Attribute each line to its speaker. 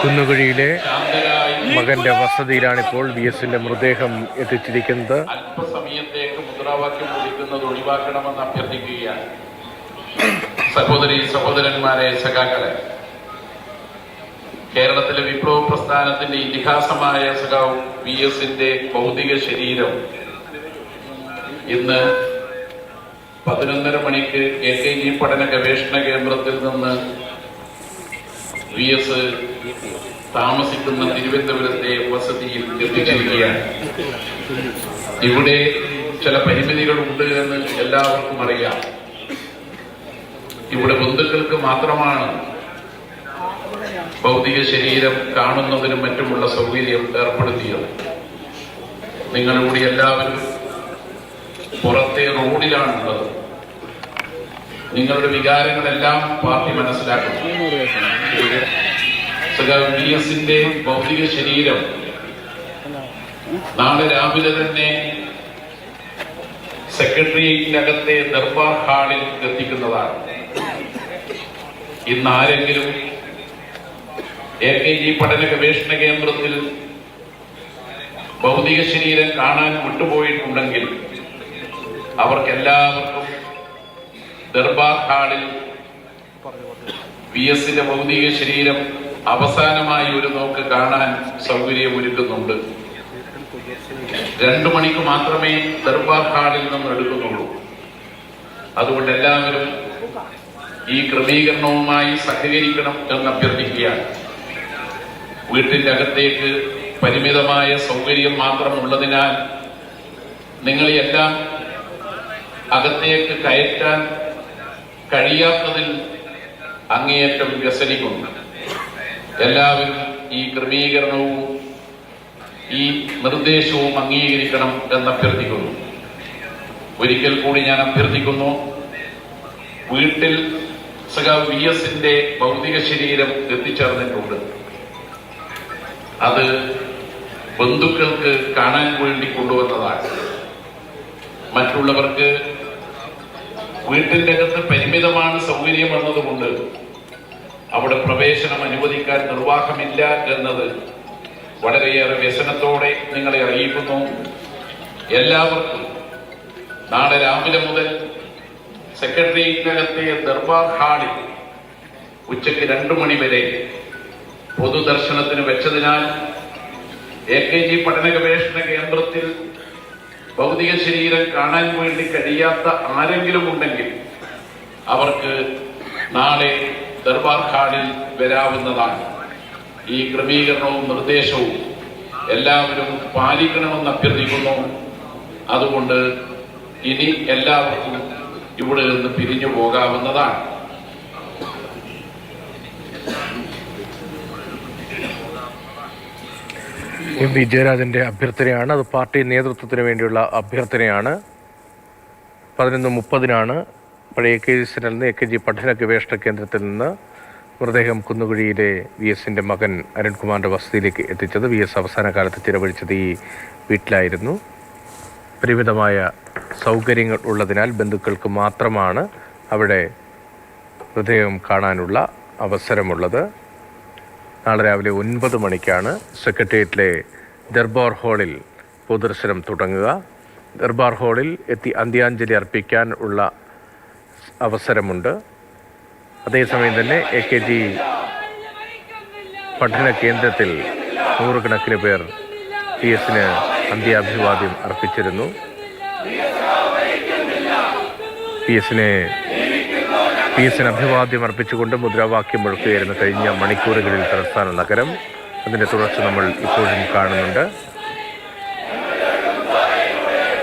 Speaker 1: കുന്നുകുഴിയിലെ മകന്റെ വസതിയിലാണിപ്പോൾ വി എസിന്റെ മൃതദേഹം എത്തിച്ചിരിക്കുന്നത്.
Speaker 2: മുദ്രാവാക്യം സഹോദരി സഹോദരന്മാരെ സഖാക്കളെ കേരളത്തിലെ വിപ്ലവ പ്രസ്ഥാനത്തിന്റെ ഇതിഹാസമായ സഖാവ് വി എസിന്റെ ഭൗതിക ശരീരം ഇന്ന് പതിനൊന്നര മണിക്ക് എ കെ ജി പഠന ഗവേഷണ കേന്ദ്രത്തിൽ നിന്ന് വി എസ് താമസിക്കുന്ന തിരുവനന്തപുരത്തെ വസതിയിൽ എത്തിച്ചിരിക്കുകയാണ്. ഇവിടെ ചില പരിമിതികൾ ഉണ്ട് എന്ന് എല്ലാവർക്കും അറിയാം. ഇവിടെ ബന്ധുക്കൾക്ക് മാത്രമാണ് ഭൗതിക ശരീരം കാണുന്നതിനും മറ്റുമുള്ള സൗകര്യം ഏർപ്പെടുത്തിയത്. നിങ്ങളിവിടെ എല്ലാവരും പുറത്തെ റോഡിലാണുള്ളത്. നിങ്ങളുടെ വികാരങ്ങളെല്ലാം പാർട്ടി മനസ്സിലാക്കും ഭൗതിക ശരീരം നാളെ രാവിലെ തന്നെ സെക്രട്ടേറിയറ്റിനകത്തെ ദർബാർ ഹാളിൽ എത്തിക്കുന്നതാണ്. ഇന്ന് ആരെങ്കിലും എ കെ ജി പഠന ഗവേഷണ കേന്ദ്രത്തിൽ ഭൗതിക ശരീരം കാണാൻ വിട്ടുപോയിട്ടുണ്ടെങ്കിൽ അവർക്കെല്ലാവർക്കും ദർബാർ ഹാളിൽ വി എസിന്റെ ഭൗതിക ശരീരം അവസാനമായി ഒരു നോക്ക് കാണാൻ സൗകര്യമൊരുക്കുന്നുണ്ട്. രണ്ടു മണിക്ക് മാത്രമേ ദർബാർ ഹാളിൽ നിന്ന് എടുക്കുന്നുള്ളൂ. അതുകൊണ്ട് എല്ലാവരും ഈ ക്രമീകരണവുമായി സഹകരിക്കണം എന്ന് അഭ്യർത്ഥിക്കുകയാണ് വീട്ടിന്റെ അകത്തേക്ക് പരിമിതമായ സൗകര്യം മാത്രം ഉള്ളതിനാൽ നിങ്ങളെല്ലാം അകത്തേക്ക് കയറ്റാൻ കഴിയാത്തതിൽ അങ്ങേയറ്റം വ്യസനിക്കുന്നു. എല്ലാവരും ഈ ക്രമീകരണവും ഈ നിർദ്ദേശവും അംഗീകരിക്കണം എന്ന് അഭ്യർത്ഥിക്കുന്നു ഒരിക്കൽ കൂടി ഞാൻ അഭ്യർത്ഥിക്കുന്നു വീട്ടിൽ സഖാവ് വി എസിന്റെ ഭൗതിക ശരീരം എത്തിച്ചേർന്നിട്ടുണ്ട്. അത് ബന്ധുക്കൾക്ക് കാണാൻ വേണ്ടി കൊണ്ടുവന്നതാണ്. മറ്റുള്ളവർക്ക് വീട്ടിന്റെ അകത്ത് പരിമിതമാണ് സൗകര്യം എന്നതുകൊണ്ട് അവിടെ പ്രവേശനം അനുവദിക്കാൻ നിർവാഹമില്ല എന്നത് വളരെയേറെ വ്യസനത്തോടെ നിങ്ങളെ അറിയിക്കുന്നു. എല്ലാവർക്കും നാളെ രാവിലെ മുതൽ സെക്രട്ടേറിയറ്റിനകത്തെ ദർബാർ ഹാളിൽ ഉച്ചയ്ക്ക് രണ്ടു മണിവരെ പൊതുദർശനത്തിന് വെച്ചതിനാൽ എ കെ ജി പഠന ഗവേഷണ കേന്ദ്രത്തിൽ ഭൗതിക ശരീരം കാണാൻ വേണ്ടി കഴിയാത്ത ആരെങ്കിലും ഉണ്ടെങ്കിൽ അവർക്ക് നാളെ ദർബാർ ഹാളിൽ വരാവുന്നതാണ്. ഈ ക്രമീകരണവും നിർദ്ദേശവും എല്ലാവരും പാലിക്കണമെന്ന് അഭ്യർത്ഥിക്കുന്നു. അതുകൊണ്ട് ഇനി എല്ലാവർക്കും ഇവിടെ നിന്ന് പിരിഞ്ഞു പോകാവുന്നതാണ്.
Speaker 1: എം വി ജയരാജന്റെ അഭ്യർത്ഥനയാണ്. അത് പാർട്ടി നേതൃത്വത്തിന് വേണ്ടിയുള്ള അഭ്യർത്ഥനയാണ്. പതിനൊന്ന് മുപ്പതിനാണ് പഴയ കെ ജി സിനിൽ നിന്ന് എ കെ ജി പഠന ഗവേഷണ കേന്ദ്രത്തിൽ നിന്ന് മൃതദേഹം കുന്നുകുഴിയിലെ വി എസിന്റെ മകൻ അരുൺകുമാറിന്റെ വസതിയിലേക്ക് എത്തിച്ചത്. വി എസ് അവസാന കാലത്ത് ചിലവഴിച്ചത് ഈ വീട്ടിലായിരുന്നു. പരിമിതമായ സൗകര്യങ്ങൾ ഉള്ളതിനാൽ ബന്ധുക്കൾക്ക് മാത്രമാണ് അവിടെ മൃതദേഹം കാണാനുള്ള അവസരമുള്ളത്. നാളെ രാവിലെ ഒൻപത് മണിക്കാണ് സെക്രട്ടേറിയറ്റിലെ ദർബാർ ഹാളിൽ പൊതുദർശനം തുടങ്ങുക. ദർബാർ ഹാളിൽ എത്തി അന്ത്യാഞ്ജലി അർപ്പിക്കാൻ ഉള്ള അവസരമുണ്ട്. അതേസമയം തന്നെ എ കെ ജി പഠന കേന്ദ്രത്തിൽ നൂറുകണക്കിന് പേർ പി എസിന് അന്ത്യാഭിവാദ്യം അർപ്പിച്ചിരുന്നു. പി എസിനെ പി എസിന് അഭിവാദ്യം അർപ്പിച്ചുകൊണ്ട് മുദ്രാവാക്യം മുഴക്കുകയായിരുന്നു കഴിഞ്ഞ മണിക്കൂറുകളിൽ തലസ്ഥാന നഗരം. അതിന്റെ തുടർച്ച നമ്മൾ ഇപ്പോഴും കാണുന്നുണ്ട്.